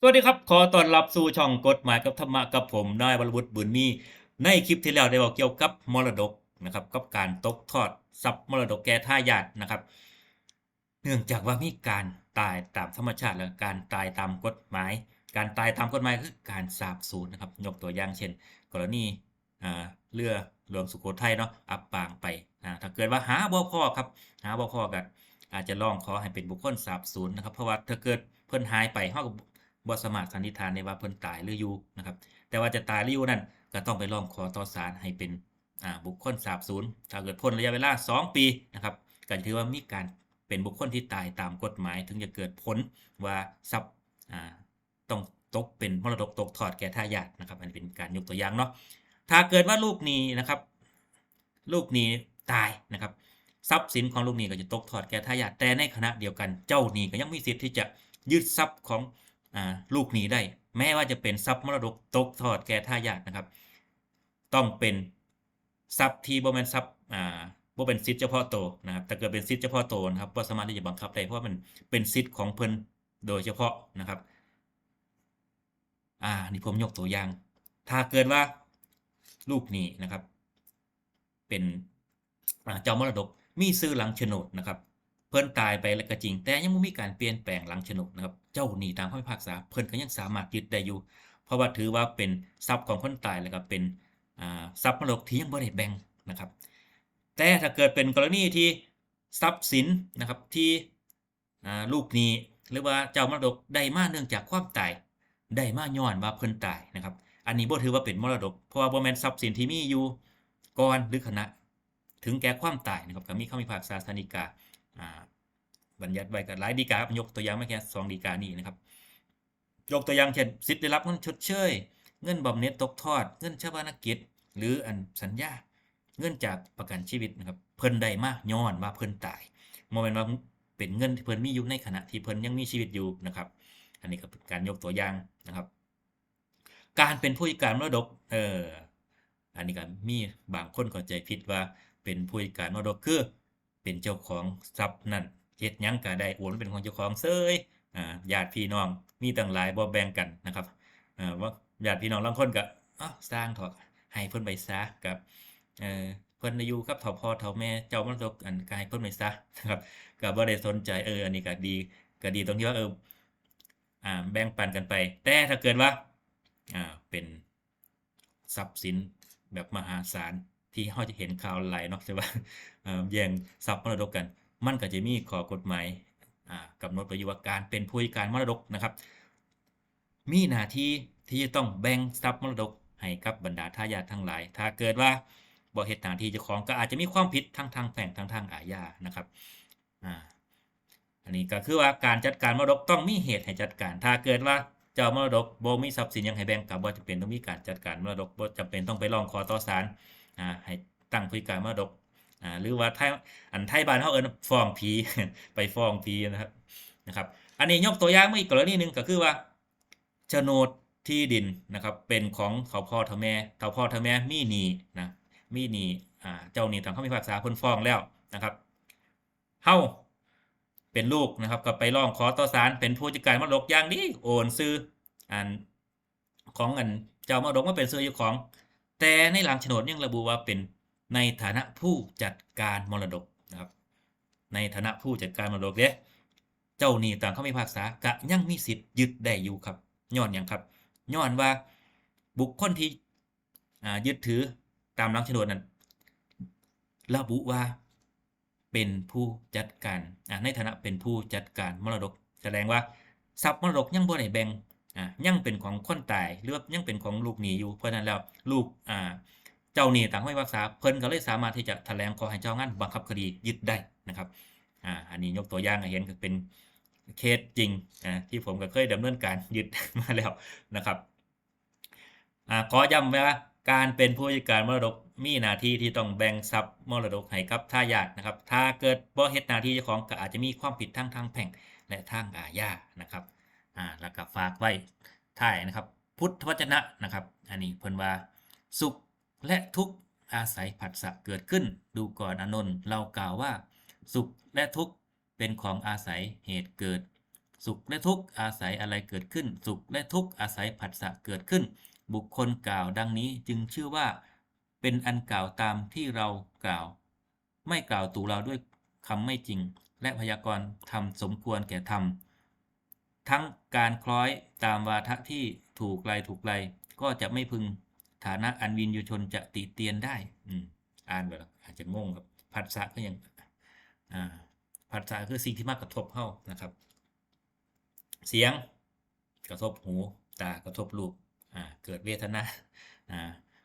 สวัสดีครับ ขอต้อนรับสู่ช่องกฎหมายกับธรรมะกับผมนายวรวุฒิบุญมีในคลิปที่แล้วได้บอกเกี่ยวกับมรดกนะครับกับการตกทอดทรัพย์มรดกแก่ทายาทนะครับ เนื่องจากว่ามีการตายตามธรรมชาติและการตายตามกฎหมาย การตายตามกฎหมายคือการสาบสูญนะครับยกตัวอย่างเช่น กรณีเรือหลวงสุโขทัยเนาะอับปางไปถ้าเกิดว่าหาบ่พ่อครับหาบ่พ่อกันอาจจะลองขอให้เป็นบุคคลสาบสูญนะครับเพราะว่าถ้าเกิดเพิ่นหายไปเฮา บ่สามารถสันนิษฐานได้ว่าเพิ่นตายหรืออยู่นะครับ แต่ว่าจะตายหรืออยู่นั่นก็ต้องไปร้องขอต่อศาลให้เป็นอ่าบุคคลสาบสูญถ้าเกิดพ้นระยะเวลา 2 ปีนะครับก็ถือว่ามีการเป็นบุคคลที่ตายตามกฎหมาย ถึงจะเกิดผลว่าทรัพย์อ่าต้องตกเป็นมรดกตกทอดแก่ทายาทนะครับ อันนี้เป็นการยกตัวอย่างเนาะถ้าเกิดว่าลูกนี้นะครับ ลูกนี้ตายนะครับ ทรัพย์สินของลูกนี้ก็จะตกทอดแก่ทายาทแต่ในขณะเดียวกันเจ้าหนี้ก็ยังมีสิทธิ์ที่จะยึดทรัพย์ของ ลูกหนี้ได้ แม้ว่าจะเป็นทรัพย์มรดกตกทอดแก่ทายาทนะครับ ต้องเป็นทรัพย์ที่บ่แมนทรัพย์อ่าบ่เป็นสิทธิ์เฉพาะตัวนะครับถ้าเกิดเป็นสิทธิ์เฉพาะตัวนะครับบ่สามารถที่จะบังคับได้เพราะมันเป็นสิทธิ์ของเพิ่นโดยเฉพาะนะครับ อ่า นี่ผมยกตัวอย่าง ถ้าเกิดว่าลูกหนี้นะครับ เป็นเจ้ามรดกมีซื้อหลังโฉนดนะครับ พิ่นตายไปแล้วก็จริง แต่ยังบ่มีการเปลี่ยนแปลงหลังฉนดนะครับ เจ้าหนี้ตามคำพิพากษาเพิ่นก็ยังสามารถยึดได้อยู่ เพราะว่าถือว่าเป็นทรัพย์ของคนตายแล้วก็เป็นทรัพย์มรดกที่ยังบ่ได้แบ่งนะครับ แต่ถ้าเกิดเป็นกรณีที่ทรัพย์สินนะครับที่ลูกหนี้หรือว่าเจ้ามรดกได้มาเนื่องจากความตายได้มาย้อนว่าเพิ่นตายนะครับ อันนี้บ่ถือว่าเป็นมรดก เพราะว่าบ่แม่นทรัพย์สินที่มีอยู่ก่อนหรือขณะ ถึงแก่ความตายนะครับก็มีคำพิพากษาศาลฎีกา บัญญัติไว้กับหลายฎีกาครับยกตัวอย่างมาแค่2ฎีกานี้นะครับ ยกตัวอย่างเช่นสิทธิ์ได้รับเงินชดเชย เงินบำเหน็จตกทอด เงินชาปนกิจ หรืออันสัญญา เงินจากประกันชีวิตนะครับเพิ่นได้มากย้อนว่าเพิ่นตายบ่แม่นว่าเป็นเงินที่เพิ่นมีอยู่ในขณะที่เพิ่นยังมีชีวิตอยู่นะครับ อันนี้ก็เป็นการยกตัวอย่างนะครับ การเป็นผู้จัดการมรดกเอออันนี้ก็มีบางคนเข้าใจผิดว่าเป็นผู้จัดการมรดกคือ เป็นเจ้าของทรัพย์นั่นเฮ็ดยังก็ได้โอนเป็นของเจ้าของเซยอ่าญาติพี่น้องมีตั้งหลายบ่แบ่งกันนะครับอ่าว่าญาติพี่น้องลางคนก็อ้าสร้างถอะให้เพิ่นไปซะกับเอ่อเพิ่นอายุกับเฒ่าพ่อเฒ่าแม่เจ้ามรดกอันก็ให้เพิ่นไปซะนะครับก็บ่ได้สนใจเอออันนี้ก็ดีก็ดีตรงที่ว่าเอออ่าแบ่งปันกันไป แต่ถ้าเกิดว่าอ่าเป็นทรัพย์สินแบบมหาศาล ที่เฮาจะเห็นข่าวหลายเนาะใช่ว่าเอ่อแย่งทรัพย์มรดกกัน มันก็จะมีข้อกฎหมายอ่ากำหนดไว้อยู่ว่าการเป็นผู้จัดการมรดกนะครับ มีหน้าที่ที่จะต้องแบ่งทรัพย์มรดกให้กับบรรดาทายาททั้งหลาย ถ้าเกิดว่าบ่เฮ็ดหน้าที่เจ้าของก็อาจจะมีความผิดทั้งทางแพ่งทั้งทางอาญานะครับอ่าอันนี้ก็คือว่าการจัดการมรดกต้องมีเหตุให้จัดการ ถ้าเกิดว่าเจ้ามรดกบ่มีทรัพย์สินยังให้แบ่งก็บ่จำเป็นต้องมีการจัดการมรดกบ่จำเป็นต้องไปร้องขอต่อศาล อ่าให้ตั้งผู้จัดการมรดกอ่าหรือว่าไทยอันไทยบ้านเขาเอิ้นฟ้องผีไปฟ้องผีนะครับนะครับ อันนี้ยกตัวอย่างมาอีกกรณีหนึ่งก็คือว่าโฉนดที่ดินนะครับเป็นของเขาพ่อเท่าแม่เท่าพ่อเท่าแม่มีหนีนะมีหนีอ่าเจ้าหนี้ทางคำพิพากษาพิ่นฟ้องแล้วนะครับเฮาเป็นลูกนะครับก็ไปร้องขอต่อศาลเป็นผู้จัดการมรดกอย่างนี้โอนซื้ออันของอันเจ้ามรดกมาเป็นซื้อเจ้าของ แต่ในหลังโฉนดยังระบุว่าเป็นในฐานะผู้จัดการมรดกนะครับ ในฐานะผู้จัดการมรดกเด้เจ้าหนี้ตามคำพิพากษากะยังมีสิทธิ์ยึดได้อยู่ครับย้อนหยังครับย้อนว่าบุคคลที่อ่ายึดถือตามหลังโฉนดนั้นระบุว่าเป็นผู้จัดการอ่าในฐานะเป็นผู้จัดการมรดก แสดงว่าทรัพย์มรดกยังบ่ได้แบ่ง อ่ายังเป็นของคนตายหรือว่ายังเป็นของลูกหนี้อยู่ เพราะนั้นแล้วลูกอ่าเจ้าหนี้ต่างห้วยรักษาเพิ่นก็เลยสามารถที่จะแถลงขอให้เจ้างานบังคับคดียึดได้นะครับอ่าอันนี้ยกตัวอย่างให้เห็นก็เป็นเคสจริงอ่าที่ผมก็เคยดำเนินการยึดมาแล้วนะครับอ่าขอย้ำไว้ว่าการเป็นผู้จัดการมรดกมีหน้าที่ที่ต้องแบ่งทรัพย์มรดกให้กับทายาทนะครับ ถ้าเกิดบ่เฮ็ดหน้าที่เจ้าของก็อาจจะมีความผิดทั้งทางแพ่งและทางอาญานะครับ อ่าแล้วก็ฝากไว้ท้ายนะครับ พุทธวจนะนะครับ อันนี้เพิ่นว่าสุขและทุกข์อาศัยผัสสะเกิดขึ้น ดูก่อนอนนท์เรากล่าวว่า สุขและทุกข์เป็นของอาศัยเหตุเกิด สุขและทุกข์อาศัยอะไรเกิดขึ้น สุขและทุกข์อาศัยผัสสะเกิดขึ้น บุคคลกล่าวดังนี้จึงชื่อว่า เป็นอันกล่าวตามที่เรากล่าว ไม่กล่าวตู่เราด้วยคำไม่จริง และพยากรณ์ทำสมควรแก่ธรรม ทั้งการคล้อยตามวาทะที่ถูกไกลถูกไกลก็จะไม่พึงฐานะอันวินยูชนจะติเตียนได้ อืมอ่านไปแล้วอาจจะงงครับผัสสะก็ยังอ่าผัสสะคือสิ่งที่มากระทบเข้านะครับ เสียงกระทบหูตากระทบรูปอ่าเกิดเวทนาอ่า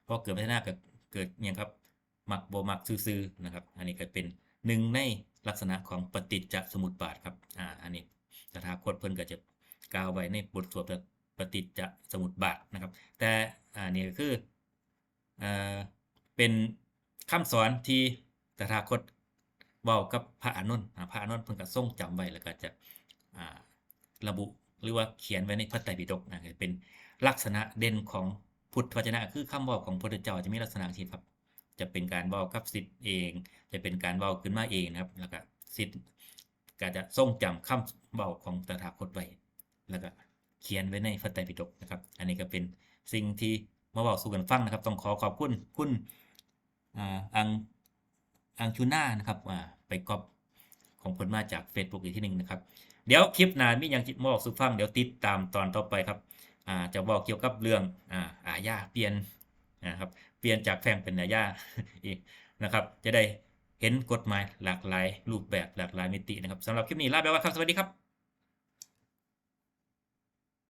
พอเกิดเวทนาก็เกิดเนี่ยครับหมักโบหมักซื่อๆนะครับ อันนี้ก็เป็นหนึ่งในลักษณะของปฏิจจสมุปบาทครับอ่าอันนี้ ถาคตเพิ่นก็จะกล่าวไว้ในบทสวดปฏิจจสมุปบาทนะครับ แต่อ่านี่ก็คือเอ่เป็นคำสอนที่ตถาคตเว้ากับพระอานนท์พระอานนท์เพิ่นก็ทรงจำไว้แล้วก็จะอ่าระบุหรือว่าเขียนไว้ในพระไตรปิฎกนะเป็นลักษณะเด่นของพุทธวจนะ คือคำเว้าของพระพุทธเจ้าจะมีลักษณะที่ครับ จะเป็นการเว้ากับสิทธิ์เอง จะเป็นการเว้าขึ้นมาเองนะครับ แล้วก็สิทธิ์ ก็จะทรงจำคำเว้าของตถาคตไว้แล้วก็เขียนไว้ในพระไตรปิฎกนะครับ อันนี้ก็เป็นสิ่งที่มาเว้าสู่กันฟังนะครับ ต้องขอขอบคุณคุณอังอังชูน่านะครับไปกอปของผลมาจาก Facebook อีกที่หนึ่งนะครับ เดี๋ยวคลิปน้ามีย่างจิบอกสุฟัง เดี๋ยวติดตามตอนต่อไปครับจะบอกเกี่ยวกับเรื่องอาอาญาเปลี่ยนนะครับ เปลี่ยนจากแพ่งเป็นอาญาอีกนะครับ จะได้ เห็นกฎหมายหลากหลายรูปแบบหลากหลายมิตินะครับสำหรับคลิปนี้ลาไปว่าครับสวัสดีครับ